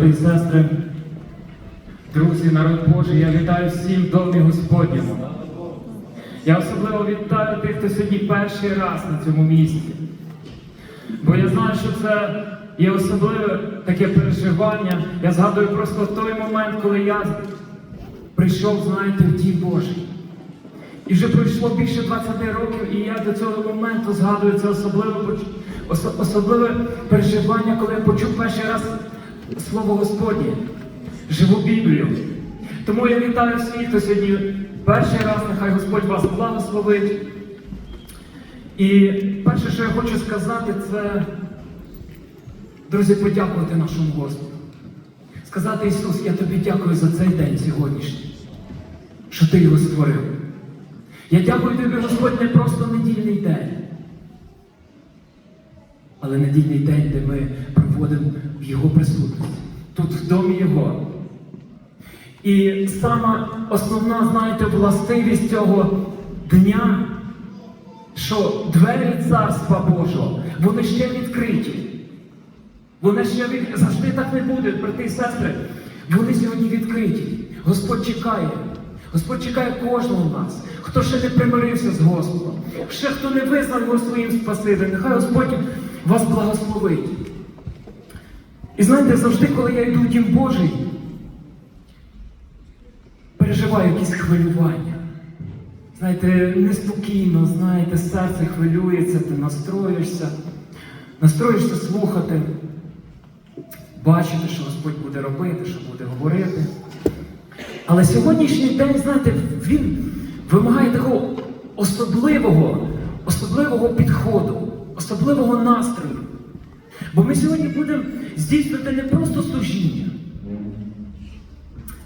брати і сестри, друзі, народ Божий, я вітаю всім в домі Господньому. Я особливо вітаю тих, хто сьогодні перший раз на цьому місці. Бо я знаю, що це є особливе таке переживання. Я згадую просто той момент, коли я прийшов, знаєте, в Дім Божий. І вже пройшло більше 20 років, і я до цього моменту згадую це особливе, особливе переживання, коли я почув перший раз Слово Господнє, живу Біблію. Тому я вітаю всіх, хто сьогодні перший раз, нехай Господь вас благословить. І перше, що я хочу сказати, це, друзі, подякувати нашому Господу. Сказати Ісус, я тобі дякую за цей день сьогоднішній, що ти його створив. Я дякую тобі, Господь, не просто недільний день, але недільний день, де ми проводимо Його присутності, тут в домі Його. І сама основна, знаєте, властивість цього дня, що двері Царства Божого, вони ще відкриті. Вони ще від... завжди так не буде, брати і сестри. Вони сьогодні відкриті. Господь чекає. Господь чекає кожного з нас, хто ще не примирився з Господом, ще хто не визнав його своїм Спасителем. Нехай Господь вас благословить. І знаєте, завжди, коли я йду в Дім Божий, переживаю якісь хвилювання. Знаєте, неспокійно, знаєте, серце хвилюється, ти настроїшся, настроїшся слухати, бачити, що Господь буде робити, що буде говорити. Але сьогоднішній день, знаєте, він вимагає такого особливого, особливого підходу, особливого настрою. Бо ми сьогодні будемо здійснювати не просто служіння,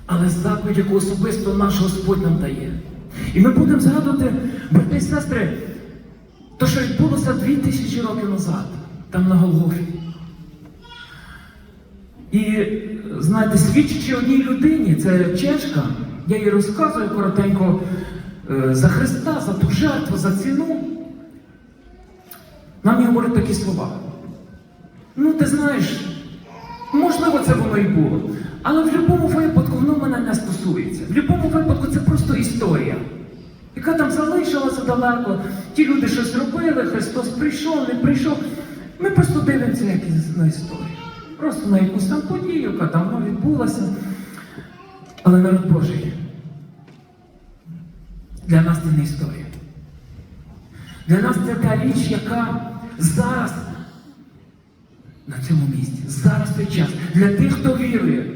але заповідь, яку особисто наш Господь нам дає. І ми будемо згадувати, брати і сестри, то, що відбулося дві тисячі років назад, там на Голгофі. І знаєте, свідчачи одній людині, це чешка, я їй розказую коротенько е, за Христа, за ту жертву, за ціну. Нам говорить такі слова. Ну, ти знаєш, можливо, це воно і було. Але в будь-якому випадку воно мене не стосується. В будь-якому випадку це просто історія, яка там залишилася далеко. Ті люди щось зробили, Христос прийшов, не прийшов. Ми просто дивимося якісь на історію. Просто на якусь там подію, яка давно відбулася. Але народ Божий, для нас це не історія. Для нас це та річ, яка зараз на цьому місці, зараз той час. Для тих, хто вірує,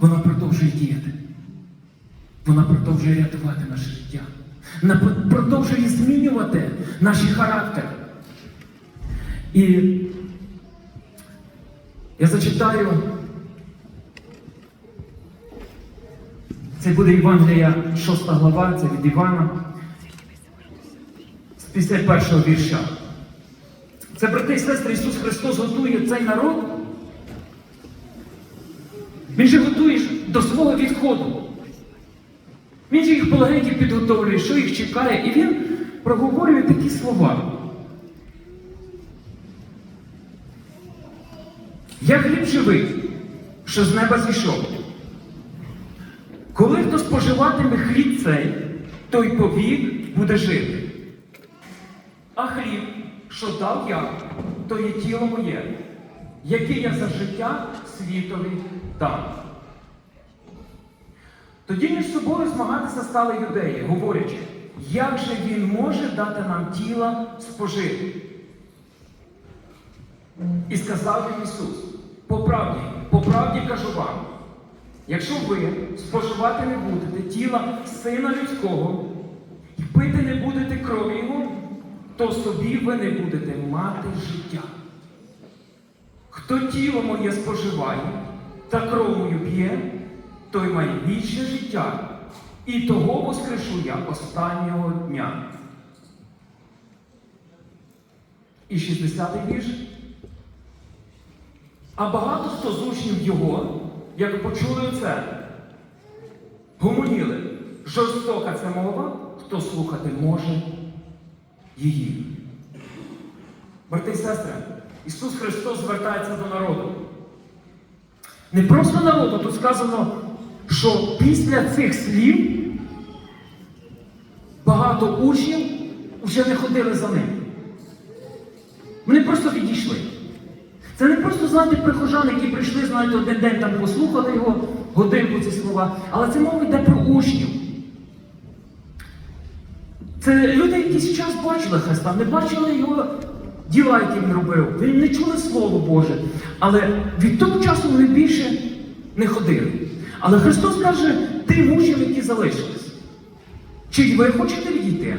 вона продовжує діяти. Вона продовжує рятувати наше життя. Вона продовжує змінювати наші характери. І я зачитаю. Це буде Євангелія 6 глава, це від Івана. З 51 вірша. Це, брати і сестри, Ісус Христос готує цей народ. Він же готує до свого відходу. Він же їх полегеньки підготовлює, що їх чекає, і він проговорює такі слова. Я хліб живий, що з неба зійшов. Коли хто споживатиме хліб цей, той повік буде жити. А хліб, що дав я, то є тіло моє, яке я за життя світові дав. Тоді між собою змагатися стали юдеї, говорячи, як же він може дати нам тіла спожити? І сказав їм Ісус, по правді, по правді кажу вам, якщо ви споживати не будете тіла Сина Людського і пити не будете крові Його, то собі ви не будете мати життя. Хто тіло моє споживає та кров мою п'є, той має вічне життя, і того воскрешу я останнього дня. І 60-й вірш. А багато хто з учнів його, як почули це, гомоніли. Жорстока це мова, хто слухати може її. Брати і сестри, Ісус Христос звертається до народу. Не просто народу, тут сказано, що після цих слів багато учнів вже не ходили за ним. Вони просто відійшли. Це не просто, знаєте, прихожани, які прийшли, знаєте, один день там послухали його, годинку ці слова, але це мова йде про учнів. Це люди якийсь час бачили Христа, не бачили його діла, які він робив. Він не чули Слово Боже. Але від того часу вони більше не ходили. Але Христос каже тим учням, які залишились. Чи ви хочете відійти?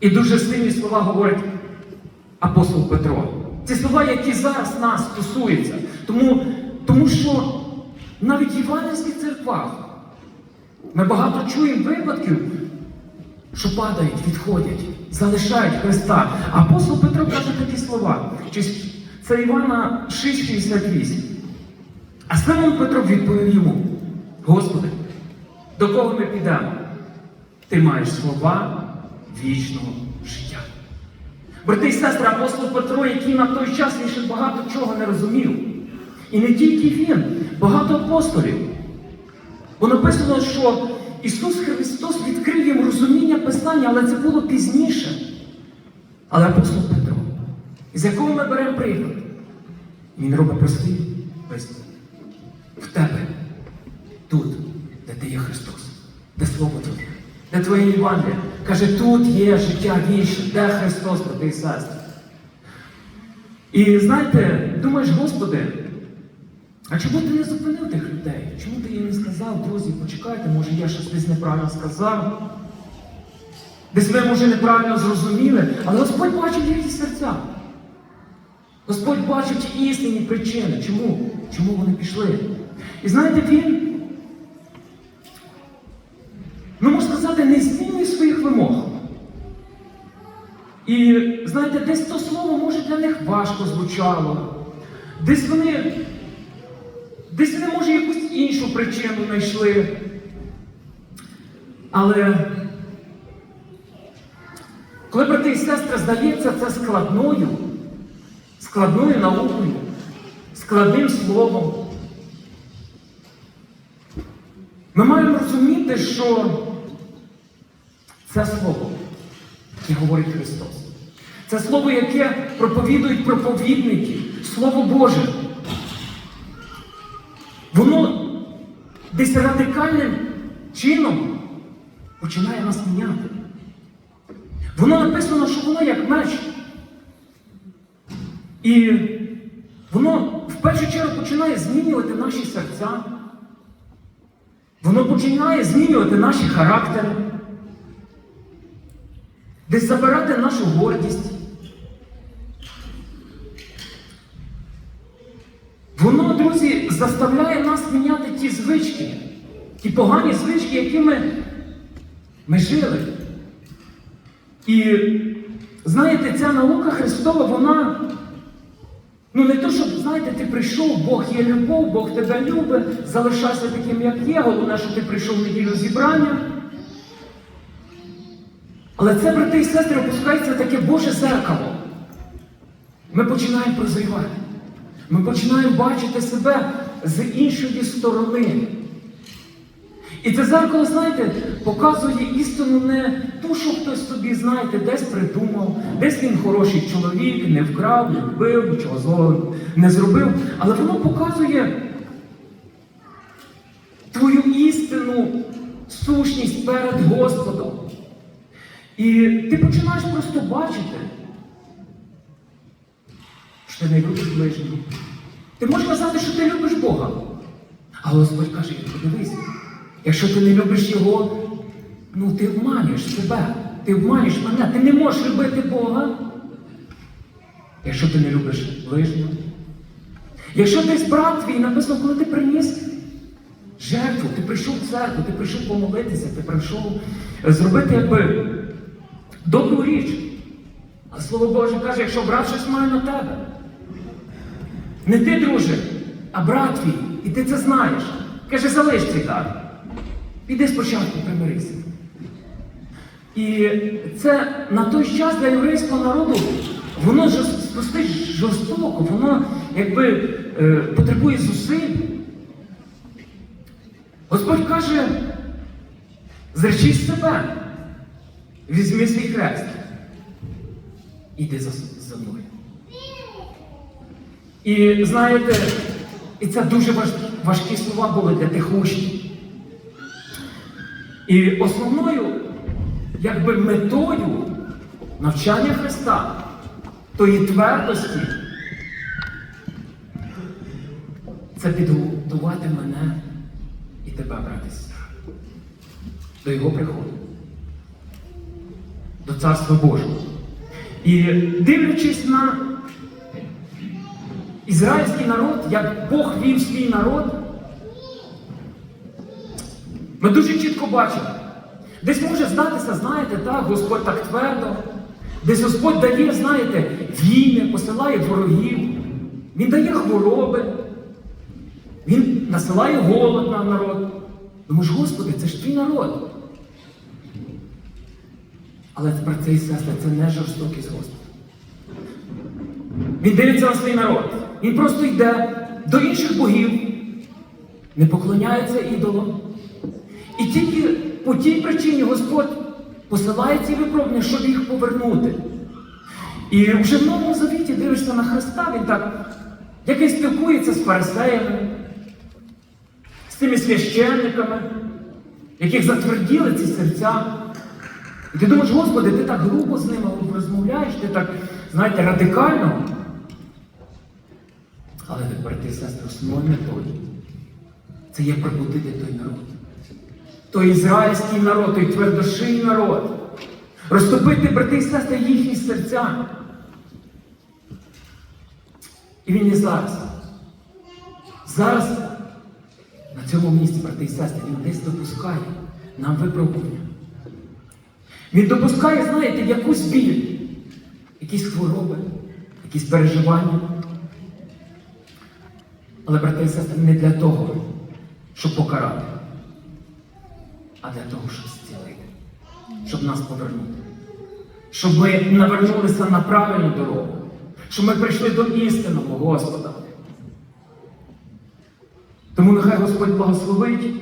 І дуже сильні слова говорить апостол Петро. Ці слова, які зараз нас стосуються. Тому, тому що навіть в євангельських церквах ми багато чуємо випадків, що падають, відходять, залишають Христа. Апостол Петро каже такі слова. Це Івана 6,68. А Симон Петро відповів йому: Господи, до кого ми підемо? Ти маєш слова вічного життя. Брати і сестри, апостол Петро, який на той час він ще багато чого не розумів. І не тільки він, багато апостолів. Бо написано, що Ісус Христос відкрив їм розуміння Писання, але це було пізніше. Але апостол Петро, з якого ми беремо приклад, він робить простий висновок. В тебе, тут, де ти є Христос, де Слово Твоє, де Твоє Євангеліє. Каже, тут є життя вічне, де Христос, брати і. І знаєте, думаєш, Господи, а чому ти не зупинив тих людей? Чому ти їм не сказав, друзі, почекайте, може я щось десь неправильно сказав? Десь ми, може, неправильно зрозуміли, але Господь бачив їхні серця. Господь бачив ті істинні причини. Чому? Чому вони пішли? І знаєте, він, ну можна сказати, не змінює своїх вимог. І знаєте, десь то слово може для них важко звучало. Десь вони, десь вони, може, якусь іншу причину знайшли. Але коли брати і сестри здається це складною, складною наукою, складним словом, ми маємо розуміти, що це слово, яке говорить Христос. Це слово, яке проповідують проповідники, Слово Боже. Воно десь радикальним чином починає нас міняти. Воно написано, що воно як меч. І воно в першу чергу починає змінювати наші серця. Воно починає змінювати наші характери, десь забирати нашу гордість. Воно, друзі, заставляє нас міняти ті звички, ті погані звички, якими ми жили. І знаєте, ця наука Христова, вона, ну не то, щоб, знаєте, ти прийшов, Бог є любов, Бог тебе любить, залишайся таким, як є, головне, що ти прийшов в неділю зібрання. Але це, брати і сестри, опускається таке Боже зеркало. Ми починаємо прозрівати. Ми починаємо бачити себе з іншої сторони. І це зеркало, знаєте, показує істину не ту, що хтось собі, знаєте, десь придумав, десь він хороший чоловік, не вкрав, не вбив, нічого злого не зробив. Але воно показує твою істину, сущність перед Господом. І ти починаєш просто бачити, що не любиш ближнього. Ти можеш казати, що ти любиш Бога. Але Господь каже, подивись, якщо ти не любиш Його, ну ти обманюєш себе, ти обманюєш мене, ти не можеш любити Бога. Якщо ти не любиш ближнього. Якщо десь брат твій написано, коли ти приніс жертву, ти прийшов в церкву, ти прийшов помолитися, ти прийшов зробити якби добру річ. А Слово Боже каже, якщо брат щось має на тебе. Не ти, друже, а брат твій, і ти це знаєш. Каже, залиш цей дар. Піди спочатку примирися. І це на той час для єврейського народу воно жорс- жорстоко, воно якби е, потребує зусиль. Господь каже, зречись себе, візьми свій хрест, іди за, за мною. І знаєте, і це дуже важ, важкі слова були для тих учнів. І основною, якби метою навчання Христа, тої твердості, це підготувати мене і тебе, брати і сестри, до Його приходу, до Царства Божого. І дивлячись на ізраїльський народ, як Бог вів свій народ, ми дуже чітко бачимо. Десь може здатися, знаєте, так, Господь так твердо. Десь Господь дає, знаєте, війни, посилає ворогів, Він дає хвороби, Він насилає голод на народ. Думаєш, Господи, це ж твій народ. Але брати і сестри, це не жорстокість Господа. Він дивиться на свій народ. Він просто йде до інших богів, не поклоняється ідолам. І тільки по тій причині Господь посилає ці випробування, щоб їх повернути. І вже в Новому Завіті дивишся на Христа, він так, який спілкується з фарисеями, з тими священниками, яких затверділи ці серця. І ти думаєш, Господи, ти так грубо з ними розмовляєш, ти так, знаєте, радикально. Але ви, брати і сестри, основною метою це є пробудити той народ. Той ізраїльський народ, той твердоший народ. Розтопити, брати і сестри, їхні серця. І він і зараз. Зараз на цьому місці, брати і сестри, він десь допускає нам випробування. Він допускає, знаєте, якусь біль, якісь хвороби, якісь переживання. Але, брати і сестри, не для того, щоб покарати, а для того, щоб зцілити, щоб нас повернути. Щоб ми навернулися на правильну дорогу, щоб ми прийшли до істинного Господа. Тому нехай Господь благословить,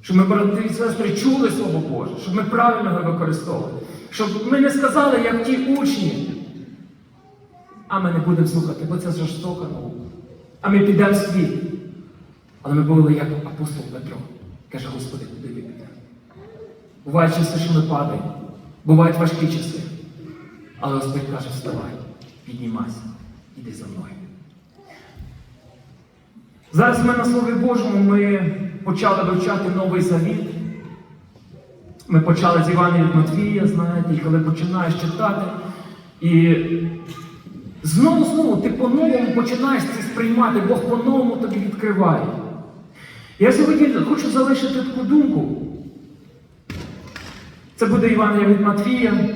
щоб ми, брати і сестри, чули Слово Боже, щоб ми правильно його використовували. Щоб ми не сказали, як ті учні, а ми не будемо слухати, бо це жорстока наука. А ми підемо світ. Але ми були як апостол Петро. Каже, Господи, куди ви підемо? Бувають часи, що ми падаємо, бувають важкі часи. Але Господь каже, вставай, піднімайся, іди за мною. Зараз ми на Слові Божому ми почали вивчати Новий Завіт. Ми почали з Івана від Матвія, знаєте, і коли починаєш читати, і знову знову ти по-новому починаєш це сприймати, Бог по-новому тобі відкриває. Я сьогодні хочу залишити таку думку. Це буде Іван від Матвія.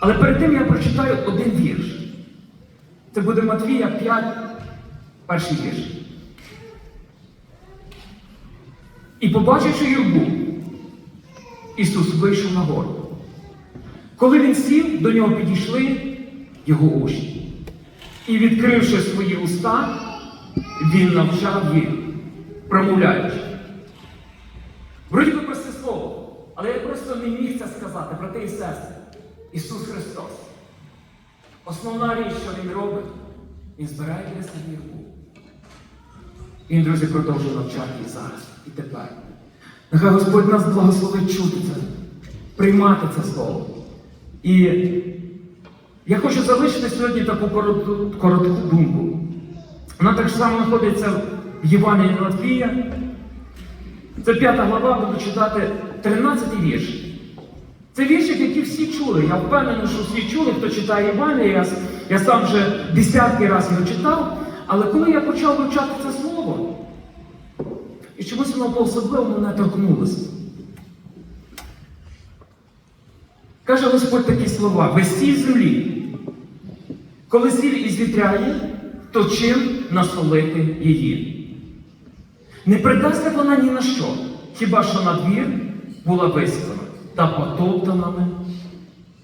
Але перед тим я прочитаю один вірш. Це буде Матвія 5, перший вірш. І побачивши юрбу, Ісус вийшов на гору. Коли він сів, до нього підійшли його учні. І, відкривши свої уста, він навчав їх, промовляючи. Вроді би просте слово, але я просто не міг це сказати, брати і сестри. Ісус Христос. Основна річ, що Він робить, Він збирає для себе юрбу. Він, друзі, продовжує навчати і зараз, і тепер. Нехай Господь нас благословить чути це, приймати це слово. І я хочу залишити сьогодні таку коротку, коротку думку. Вона так само знаходиться в Євангелії Матвія. Це п'ята глава, буду читати 13 вірш. Це віршик, який всі чули. Я впевнений, що всі чули, хто читає Євангеліє. Я, я сам вже десятки разів його читав. Але коли я почав вивчати це слово, і чомусь воно по-особливому мене торкнулося. Каже Господь такі слова: ви сіль землі. Коли сіль ізвітряє, то чим насолити її? Не придасться вона ні на що, хіба що на двір була висипана та потоптаними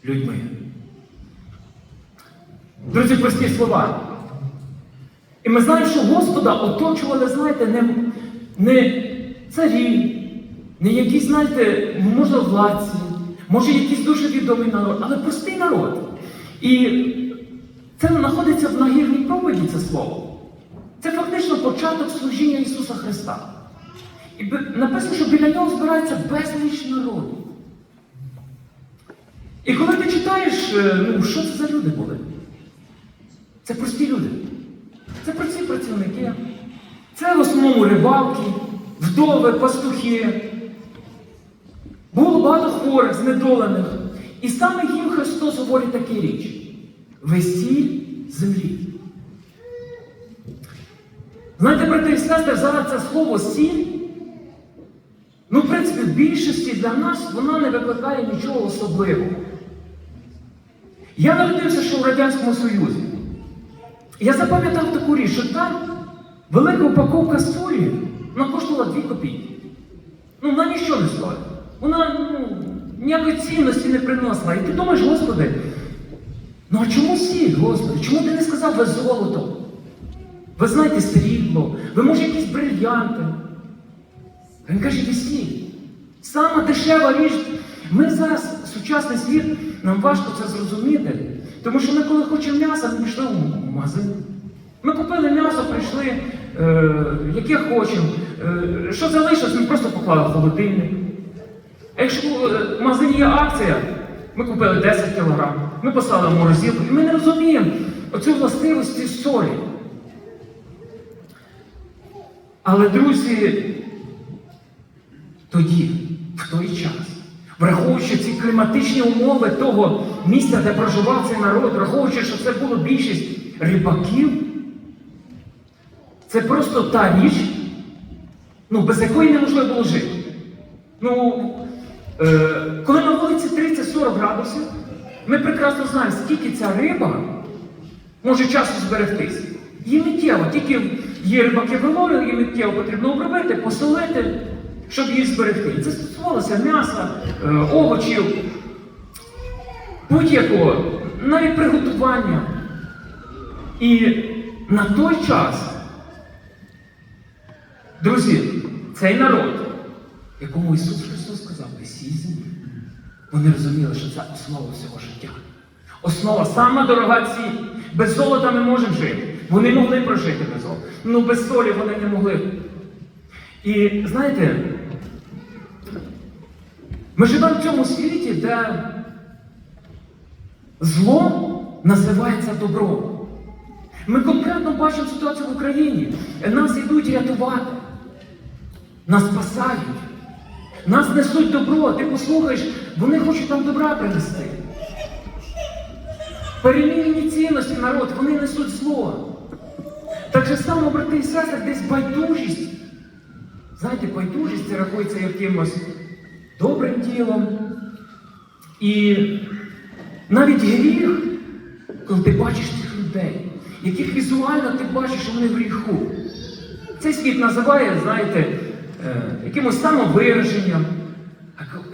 людьми. Друзі, прості слова. І ми знаємо, що Господа оточували, знаєте, не, не царі, не якісь, знаєте, може, владці, може, якийсь дуже відомий народ, але простий народ. І це знаходиться в нагірній проповіді це слово. Це фактично початок служіння Ісуса Христа. І написано, що біля нього збирається безліч народу. І коли ти читаєш, е, ну, що це за люди були? Це прості люди. Це прості працівники. Це в основному рибалки, вдови, пастухи. Багато хворих, знедолених. І саме їм Христос говорить такі річ. Ви сіль землі. Знаєте, брати і сестри, зараз це слово сіль. Ну, в принципі, в більшості для нас вона не викликає нічого особливого. Я народився ще в Радянському Союзі. Я запам'ятав таку річ, що там велика упаковка солі коштувала 2 копійки. Ну, вона нічого не стоїть. Вона ну, ніякої цінності не приносила. І ти думаєш, Господи, ну а чому сіль, Господи? Чому ти не сказав ви золото? Ви знаєте срібло, ви може якісь брильянти. Він каже, сіль. Сама дешева річ. Ми зараз, сучасний світ, нам важко це зрозуміти. Тому що ми, коли хочемо м'яса, ми пішли в магазин. Ми купили м'ясо, прийшли, е, яке хочемо. Е, що залишилось, ми просто поклали в холодильник. А якщо е, в магазині є акція, ми купили 10 кг, ми послали в морозилку, і ми не розуміємо оцю властивості солі. Але, друзі, тоді, в той час, враховуючи ці кліматичні умови того місця, де проживав цей народ, враховуючи, що це було більшість рибаків, це просто та річ, ну, без якої неможливо було жити. Ну, коли на вулиці 30-40 градусів, ми прекрасно знаємо, скільки ця риба може часу зберегтися. Її миттєво, тільки є рибаки виловлюють, її миттєво потрібно обробити, посолити, щоб її зберегти. Це стосувалося м'яса, е, овочів, будь-якого, навіть приготування. І на той час, друзі, цей народ, якому Ісус Христос сказав, ви вони розуміли, що це основа всього життя. Основа, сама дорога ціль. Без золота ми можемо жити. Вони могли прожити без золота. Ну без солі вони не могли. І знаєте, ми живемо в цьому світі, де зло називається добром. Ми конкретно бачимо ситуацію в Україні. Нас йдуть рятувати, нас спасають, нас несуть добро. Ти послухаєш, вони хочуть нам добра принести. Перемінені цінності народ, вони несуть зло. Так же само, брати і сестри, десь байдужість. Знаєте, байдужість це рахується якимось добрим ділом. І навіть гріх, коли ти бачиш цих людей, яких візуально ти бачиш, що вони в гріху. Цей світ називає, знаєте, якимось самовираженням,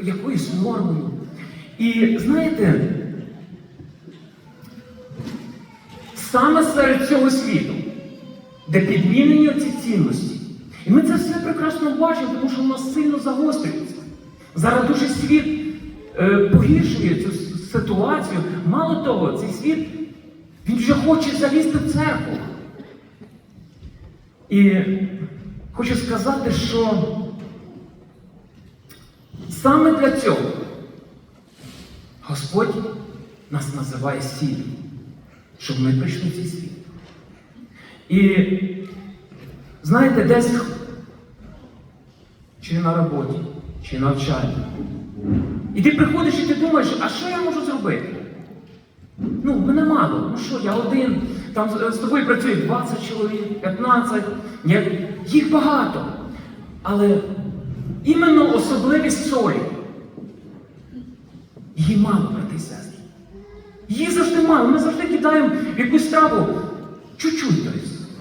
якоюсь нормою. І знаєте, саме серед цього світу, де підмінені ці цінності. І ми це все прекрасно бачимо, тому що воно сильно загострюється. Зараз дуже світ е, погіршує цю ситуацію. Мало того, цей світ він вже хоче залізти в церкву. І хочу сказати, що саме для цього Господь нас називає сіллю, щоб ми прийшли в цей світ. І знаєте, десь чи на роботі, чи навчанні. І ти приходиш і ти думаєш, а що я можу зробити? Ну, мене мало. Ну що, я один, там з- тобою працює 20 чоловік, 15, я- їх багато. Але іменно особливість солі. Її мало, брати і сестри. Її завжди мало. Ми завжди кидаємо якусь страву чуть-чуть,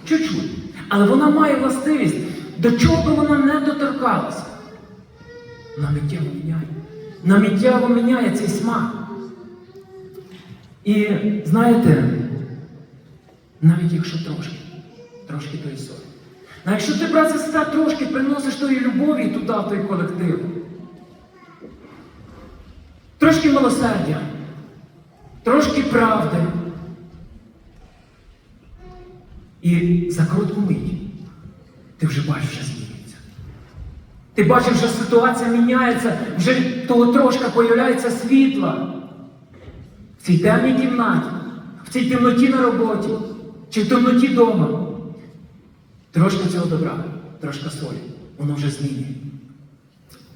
чуть-чуть. Але вона має властивість, до чого би вона не доторкалася. На миттєво міняє. На миттєво міняє цей смак. І знаєте, навіть якщо трошки, трошки тої солі. А якщо ти, брат сестра, трошки приносиш тої любові туди, в той колектив, трошки милосердя, трошки правди. І за коротку мить ти вже бачиш, що змінюється. Ти бачиш, що ситуація міняється, вже того трошка появляється світла в цій темній кімнаті, в цій темноті на роботі чи в темноті вдома. Трошки цього добра, трошка солі, воно вже змінює.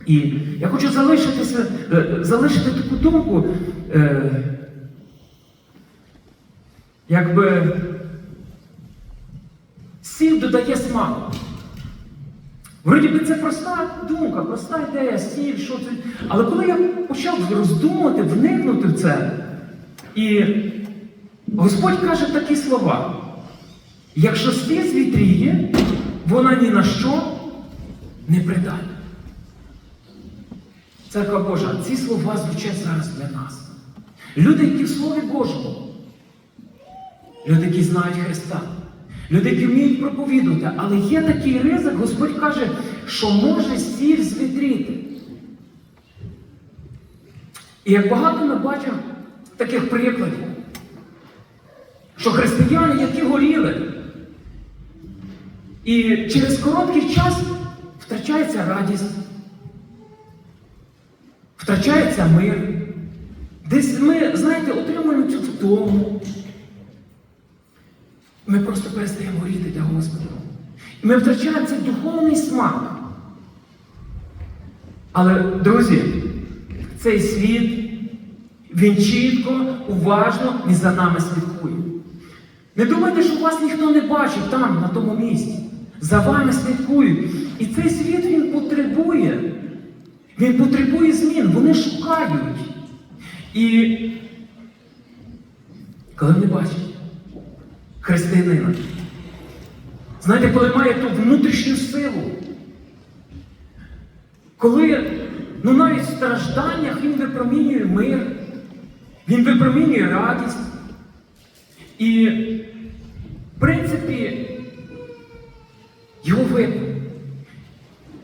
І я хочу залишитися, е, залишити таку думку, е, якби сіль додає смаку. Вроді би це проста думка, проста ідея, сіль, що це. Але коли я почав роздумувати, вникнути в це, і Господь каже такі слова. Якщо сіль звітріє, вона ні на що не придатна. Церква Божа, ці слова звучать зараз для нас. Люди, які в Слові Божому, люди, які знають Христа, люди, які вміють проповідувати, але є такий ризик, Господь каже, що може сіль звітріти. І як багато ми бачимо таких прикладів, що християни, які горіли, і через короткий час втрачається радість, втрачається мир. Десь ми, знаєте, отримуємо цю втому. Ми просто перестаємо горіти для Господа. І ми втрачаємо цей духовний смак. Але, друзі, цей світ, він чітко, уважно і за нами слідкує. Не думайте, що вас ніхто не бачить там, на тому місці. За вами слідкують. І цей світ він потребує. Він потребує змін. Вони шукають. І коли вони бачать християнина, знаєте, коли має ту внутрішню силу, коли ну, навіть в стражданнях він випромінює мир, він випромінює радість. І, в принципі, його видно.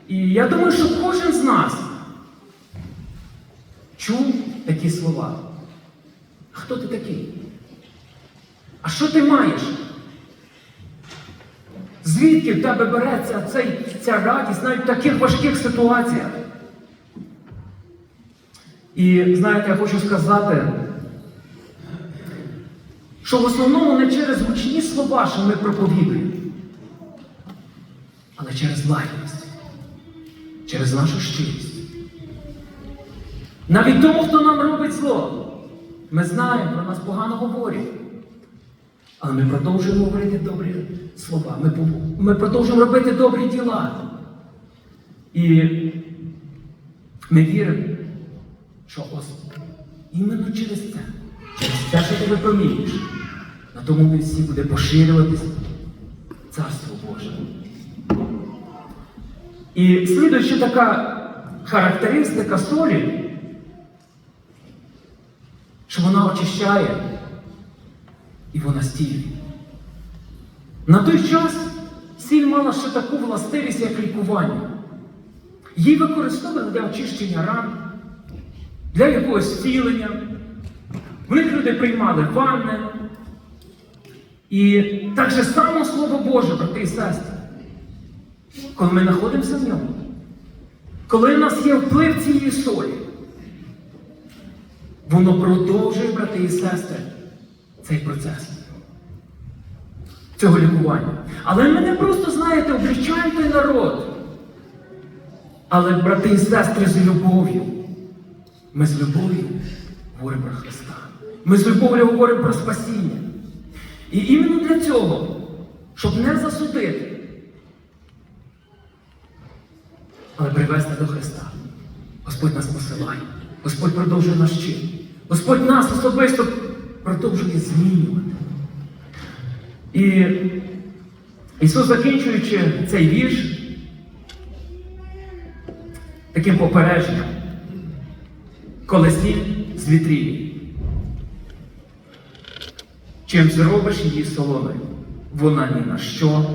І я думаю, що кожен з нас чув такі слова. Хто ти такий? А що ти маєш? Звідки в тебе береться цей, ця радість навіть в таких важких ситуаціях? І знаєте, я хочу сказати, що в основному не через гучні слова, що ми проповідуємо, але через лагідність, через нашу щирість. Навіть тому, хто нам робить зло, ми знаємо, про нас погано говорять. Але ми продовжуємо говорити добрі слова, ми, ми продовжуємо робити добрі діла. І ми віримо, що ось іменно через це, через те, що ти випромінюєш, на тому місці буде поширюватися Царство. І слідуючи така характеристика солі, що вона очищає і вона стілює. На той час сіль мала ще таку властивість, як лікування. Її використовували для очищення ран, для якогось зцілення. В них люди приймали ванни. І так же само Слово Боже, брати і сестри, коли ми знаходимося в ньому, коли в нас є вплив цієї солі, воно продовжує, брати і сестри, цей процес цього лікування. Але ми не просто, знаєте, облічаємо той народ. Але, брати і сестри, з любов'ю. Ми з любов'ю говоримо про Христа. Ми з любов'ю говоримо про спасіння. І іменно для цього, щоб не засудити, але привести до Христа. Господь нас посилає. Господь продовжує нас вчити. Господь нас особисто продовжує змінювати. І Ісус, закінчуючи цей вірш, таким попередженням, коли сіль звітріє. чим зробиш її солоною, вона ні на що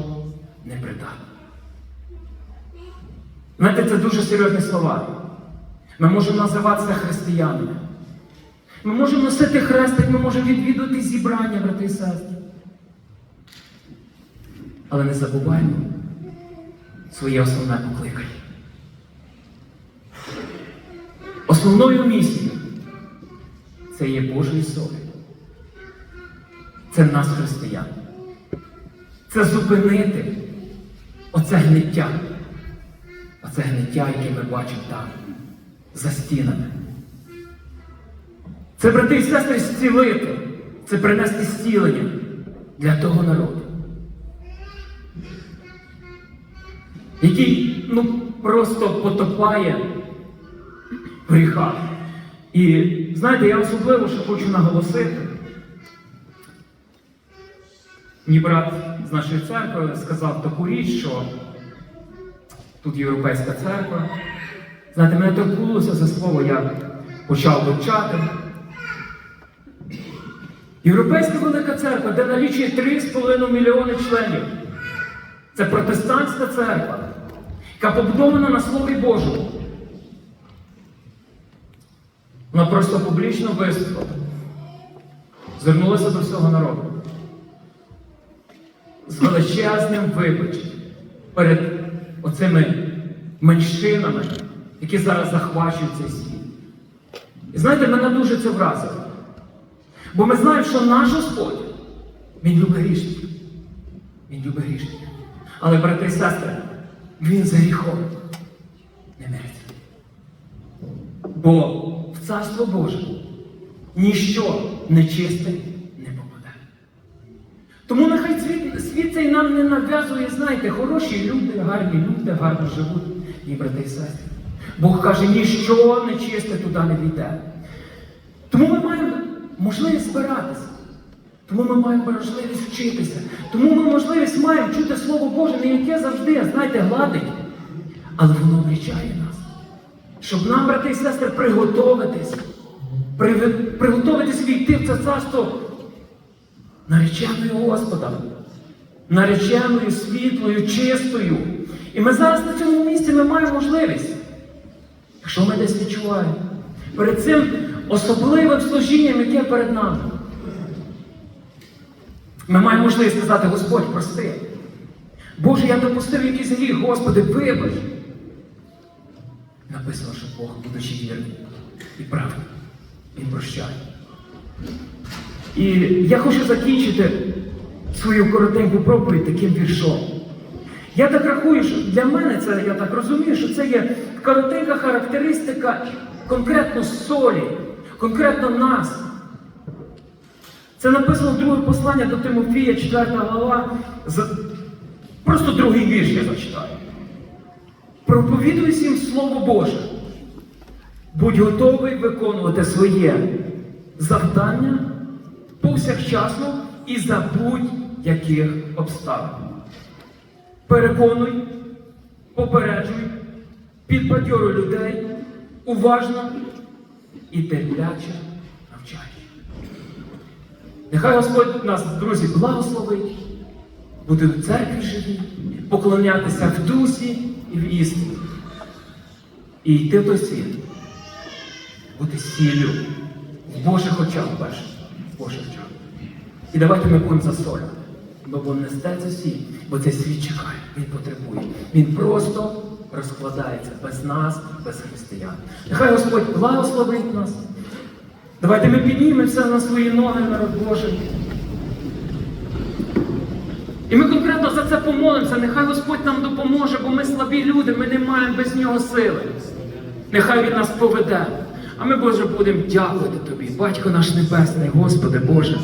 не придатна. Знаєте, це дуже серйозні слова. Ми можемо називатися християнами. Ми можемо носити хрестик, ми можемо відвідувати зібрання, брати і сестри. Але не забуваємо своє основне покликання. Основною місією це є Божої сові. Це нас, християн. Це зупинити оце гниття. Оце гниття, яке ми бачимо там, за стінами. Це, брати і сестри, зцілити, це принести зцілення для того народу, який ну, просто потопає в гріхах. І знаєте, я особливо ще хочу наголосити. Мій брат з нашої церкви сказав таку річ, що тут європейська церква. Знаєте, мене торкнулося за слово, я почав вивчати. Європейська велика церква, де налічує 3,5 мільйони членів. Це протестантська церква, яка побудована на Слові Божому. Вона просто публічно виступила, звернулася до всього народу з величезним вибаченням перед оцими меншинами, які зараз захвачують цей світ. І знаєте, мене дуже це вразило. Бо ми знаємо, що наш Господь, Він любить грішників. Він любить грішників. Але, брати і сестри, Він за гріхом не мириться. Бо в Царство Боже ніщо нечисте не попаде. Тому нехай цей нам не нав'язує, знаєте, хороші люди, гарні люди, гарно живуть, ні, брати і сестри. Бог каже, ніщо нечисте туди не війде. Тому ми маємо можливість збиратися. Тому ми маємо можливість вчитися. Тому ми можливість маємо чути Слово Боже, не яке завжди, знаєте, гладить, але воно облічає нас. Щоб нам, брати і сестри, приготуватись, приготуватись війти в це царство нареченою Господом, нареченою, світлою, чистою. І ми зараз на цьому місці ми маємо можливість. Якщо ми десь відчуваємо, перед цим особливим служінням, яке перед нами, ми маємо можливість сказати, Господь, прости. Боже, я допустив якийсь гріх, Господи, вибач. Написано, що Бог, будучи вірним і правим, Він прощає. І я хочу закінчити свою коротеньку проповідь таким віршом. Я так рахую, що для мене це, я так розумію, що це є коротенька характеристика конкретно солі, конкретно нас. Це написано друге послання до Тимофія, 4 глава. Просто другий вірш я зачитаю. Проповідуй всім Слово Боже. Будь готовий виконувати своє завдання повсякчасно і за будь-яких обставин. Переконуй, попереджуй, підбадьорюй людей уважно і терпляче навчай. Нехай Господь нас, друзі, благословить, бути в церкві живі, поклонятися в дусі і в істині. І йти в той світ, бути сіллю в Божих очах перше, в Божих очах. І давайте ми будемо за соль. Бо бо несте це сіль, бо цей світ чекає, він потребує. Він просто розкладається без нас, без християн. Нехай Господь благословить нас. Давайте ми піднімемося на свої ноги, народ Божий. І ми конкретно за це помолимося. Нехай Господь нам допоможе, бо ми слабі люди, ми не маємо без нього сили. Нехай Він нас поведе. А ми, Боже, будемо дякувати Тобі, Батько наш Небесний, Господи Боже.